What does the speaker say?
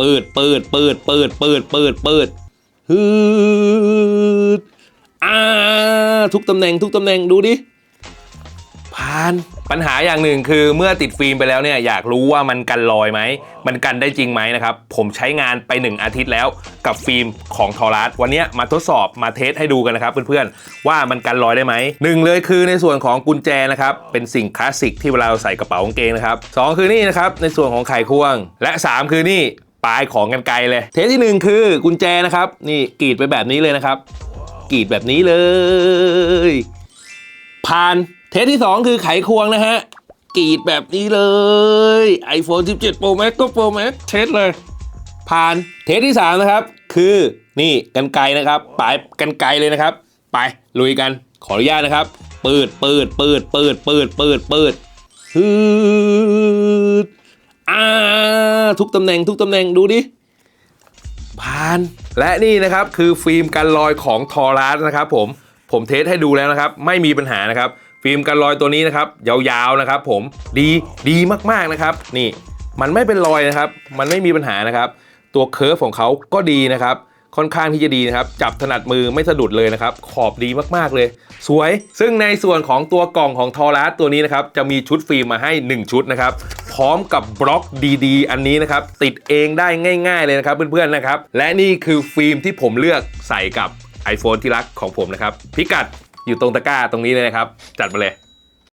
ปืดปืดปืดปืดปืดปืดปืดฮืดอ่าทุกตำแหน่งทุกตำแหน่งดูดิผ่านปัญหาอย่างหนึ่งคือเมื่อติดฟิล์มไปแล้วเนี่ยอยากรู้ว่ามันกันรอยไหม มันกันได้จริงไหมนะครับ ผมใช้งานไป 1 อาทิตย์แล้วกับฟิล์มของทอรัสวันนี้มาทดสอบมาเทสให้ดูกันนะครับเพื่อนๆ ว่ามันกันรอยได้ไหมหนึ่งเลยคือในส่วนของกุญแจนะครับ เป็นสิ่งคลาสสิกที่เวลาเราใส่กระเป๋ากางเกงนะครับสองคือนี่นะครับในส่วนของไขควง และสามคือนี่ ปลายของกันไกลเลย เทสที่หนึ่งคือกุญแจนะครับ นี่กรีดไปแบบนี้เลยนะครับกรีดแบบนี้เลย ผ่านเทสที่ 2 คือไขควงนะฮะกรีดแบบนี้เลย iPhone 17 Pro Max ก็ Pro Max เทสเลย ผ่านเทสที่ 3 นะครับ คือนี่กันไกลนะครับปลายกันไกลเลยนะครับ ไปลุยกันขออนุญาตนะครับปืดปืดปืดปืดปืดปืดปืดฮืด อ่าทุกตำแหน่งทุกตำแหน่งดูดิผ่าน และนี่นะครับคือฟิล์มกันรอยของทอรัสนะครับผมผมเทสให้ดูแล้วนะครับ ไม่มีปัญหานะครับ ฟิล์มกันรอยตัวนี้นะครับ ยาวๆนะครับผมดีดีมากๆนะครับ นี่มันไม่เป็นรอยนะครับ มันไม่มีปัญหานะครับ ตัวเคิร์ฟของเขาก็ดีนะครับ ค่อนข้างที่จะดีนะครับ จับถนัดมือไม่สะดุดเลยนะครับ ขอบดีมากๆเลย สวย ซึ่งในส่วนของตัวกล่องของทอรัสตัวนี้นะครับ จะมีชุดฟิล์มมาให้ 1 ชุดนะครับ พร้อมกับบล็อกดีๆ อันนี้นะครับ ติดเองได้ง่ายๆเลยนะครับเพื่อนๆนะครับ และนี่คือฟิล์มที่ผมเลือกใส่กับ iPhone ที่รักของผมนะครับ พิกัดอยู่ตรงตะกร้าตรงนี้เลยนะครับ จัดมาเลย